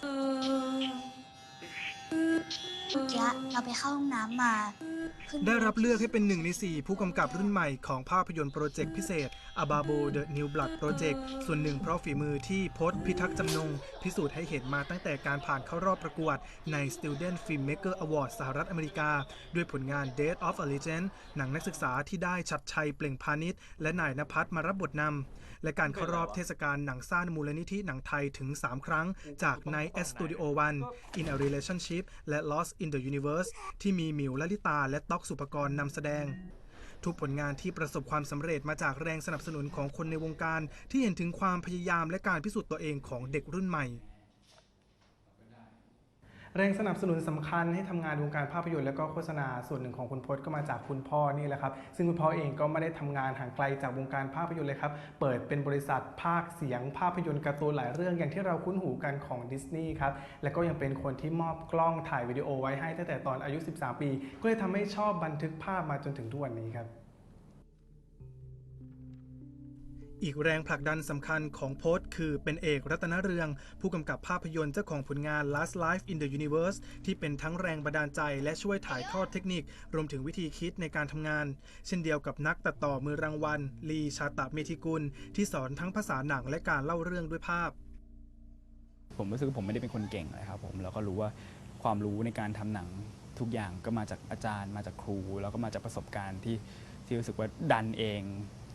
เมื่เราไปเข้าห้องน้ำมา ได้รับเลือกให้เป็นหนึ่งใน 4 ผู้กำกับรุ่นใหม่ของภาพยนตร์โปรเจกต์พิเศษ a b a b o The New Blood Project ส่วนหนึ่งเพราะฝีมือที่พจน์พิทักษ์จำนง พิสูจน์ให้เห็นมาตั้งแต่การผ่านเข้ารอบประกวดใน Student Filmmaker Award สหรัฐอเมริกา ด้วยผลงาน Death of a Legend หนังนักศึกษาที่ได้ชัดชัยเปล่งพาณิชย์และนายนภัสมารับบทนำและการเข้ารอบเทศกาลหนังสร้างมูลนิธิหนังไทยถึง 3 ครั้ง จาก Night at Studio One In a Relationship และ Lost in the Universe ที่มีมิวลลิตาและต๊อกสุภกรนำแสดง ทุกผลงานที่ประสบความสำเร็จมาจากแรงสนับสนุนของคนในวงการที่เห็นถึงความพยายามและการพิสูจน์ตัวเองของเด็กรุ่นใหม่ แรงสนับสนุนสำคัญให้ทำงานวงการภาพยนตร์และก็โฆษณาส่วนหนึ่งของคุณพจน์ก็มาจากคุณพ่อนี่แหละครับ ซึ่งคุณพ่อเองก็ไม่ได้ทำงานห่างไกลจากวงการภาพยนตร์เลยครับ เปิดเป็นบริษัทภาคเสียงภาพยนตร์การ์ตูนหลายเรื่องอย่างที่เราคุ้นหูกันของดิสนีย์ครับ และก็ยังเป็นคนที่มอบกล้องถ่ายวิดีโอไว้ให้ตั้งแต่ตอนอายุ 13 ปี ก็เลยทำให้ชอบบันทึกภาพมาจนถึงทุกวันนี้ครับ อีกแรงผลักดันสำคัญของโพสต์คือเป็นเอกรัตนเรือง ผู้กำกับภาพยนตร์เจ้าของผลงาน Last Life in the Universe ที่เป็นทั้งแรงบันดาลใจและช่วยถ่ายทอดเทคนิค รวมถึงวิธีคิดในการทำงาน เช่นเดียวกับนักตัดต่อมือรางวัล ลีชาตะเมธิกุล ที่สอนทั้งภาษาหนังและการเล่าเรื่องด้วยภาพ ผมรู้สึกว่าผมไม่ได้เป็นคนเก่งเลยครับผมแล้วก็รู้ว่าความรู้ในการทำหนังทุกอย่างก็มาจากอาจารย์ มาจากครู แล้วก็มาจากประสบการณ์ที่ที่รู้สึกว่าดันเอง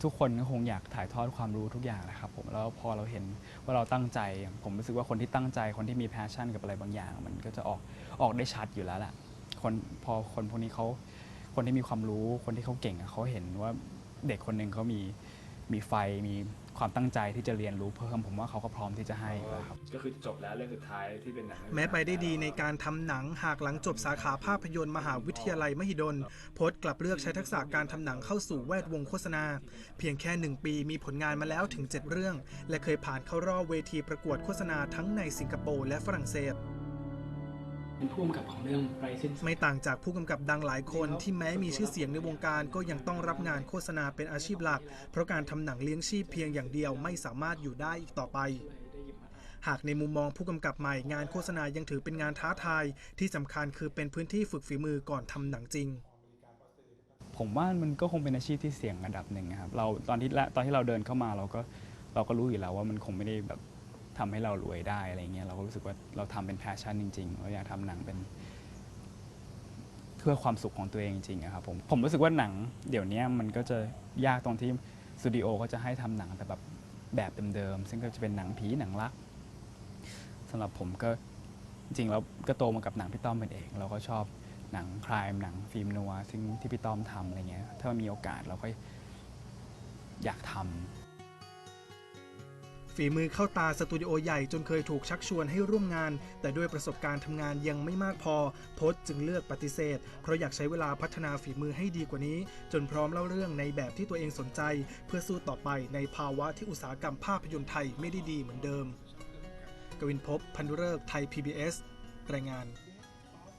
ทุกคนก็คงอยากถ่ายทอดความรู้ทุกอย่างนะครับผมแล้วพอเราเห็นว่าเราตั้งใจ ผมรู้สึกว่าคนที่ตั้งใจคนที่มีแพชชั่นกับอะไรบางอย่าง มันก็จะออกออกได้ชัดอยู่แล้วแหละคนพอคนพวกนี้เขาคนที่มีความรู้คนที่เขาเก่งอะเขาเห็นว่าเด็กคนหนึ่งเขามีมีไฟมี ความตั้งใจที่จะเรียนรู้เพิ่ม ผมว่าเขาก็พร้อมที่จะให้ครับ ก็คือจบแล้วเรื่องสุดท้ายที่เป็นหนังแม้ไปได้ดีในการทำหนังหากหลังจบสาขาภาพยนตร์มหาวิทยาลัยมหิดลโพสต์กลับเลือกใช้ทักษะการทำหนังเข้าสู่แวดวงโฆษณา เพียงแค่หนึ่งปีมีผลงานมาแล้วถึง 7 เรื่อง และเคยผ่านเข้ารอบเวทีประกวดโฆษณาทั้งในสิงคโปร์และฝรั่งเศส เป็นผู้กำกับของเรื่องไรเซนไม่ต่างจากผู้กำกับดังหลายคนที่แม้มีชื่อเสียงในวงการก็ยังต้องรับงานโฆษณาเป็นอาชีพหลัก เพราะการทำหนังเลี้ยงชีพเพียงอย่างเดียวไม่สามารถอยู่ได้อีกต่อไป หากในมุมมองผู้กำกับใหม่งานโฆษณายังถือเป็นงานท้าทาย ที่สำคัญคือเป็นพื้นที่ฝึกฝีมือก่อนทำหนังจริงผมว่ามันก็คงเป็นอาชีพที่เสี่ยงระดับหนึ่งนะครับเราตอนที่แรกตอนที่เราเดินเข้ามาเราก็เราก็รู้อยู่แล้วว่ามันคงไม่ได้แบบ ทำให้เรารวยได้อะไรเงี้ยเราก็รู้สึกว่าเราทำเป็นแพชชั่นจริงๆเราอยากทำหนังเป็นเพื่อความสุขของตัวเองจริงๆครับผมผมรู้สึกว่าหนัง เดี๋ยวนี้มันก็จะยากตรงที่สตูดิโอก็จะให้ทำหนังแต่แบบแบบเดิมๆซึ่งก็จะเป็นหนังผีหนังรักสำหรับผมก็จริงๆแล้วก็โตมากับหนังพี่ต้อมเป็นเอง เราก็ชอบหนังครามหนังฟิล์มนัวซึ่งที่พี่ต้อมทำอะไรเงี้ยถ้ามีโอกาสเราก็อยากทำ ฝีมือเข้าตาสตูดิโอใหญ่จนเคยถูกชักชวนให้ร่วมงาน แต่ด้วยประสบการณ์ทำงานยังไม่มากพอ โพสจึงเลือกปฏิเสธ เพราะอยากใช้เวลาพัฒนาฝีมือให้ดีกว่านี้ จนพร้อมเล่าเรื่องในแบบที่ตัวเองสนใจ เพื่อสู้ต่อไปในภาวะที่อุตสาหกรรมภาพยนตร์ไทยไม่ได้ดีเหมือนเดิม กวินพบพันธุเริกไทย PBS รายงาน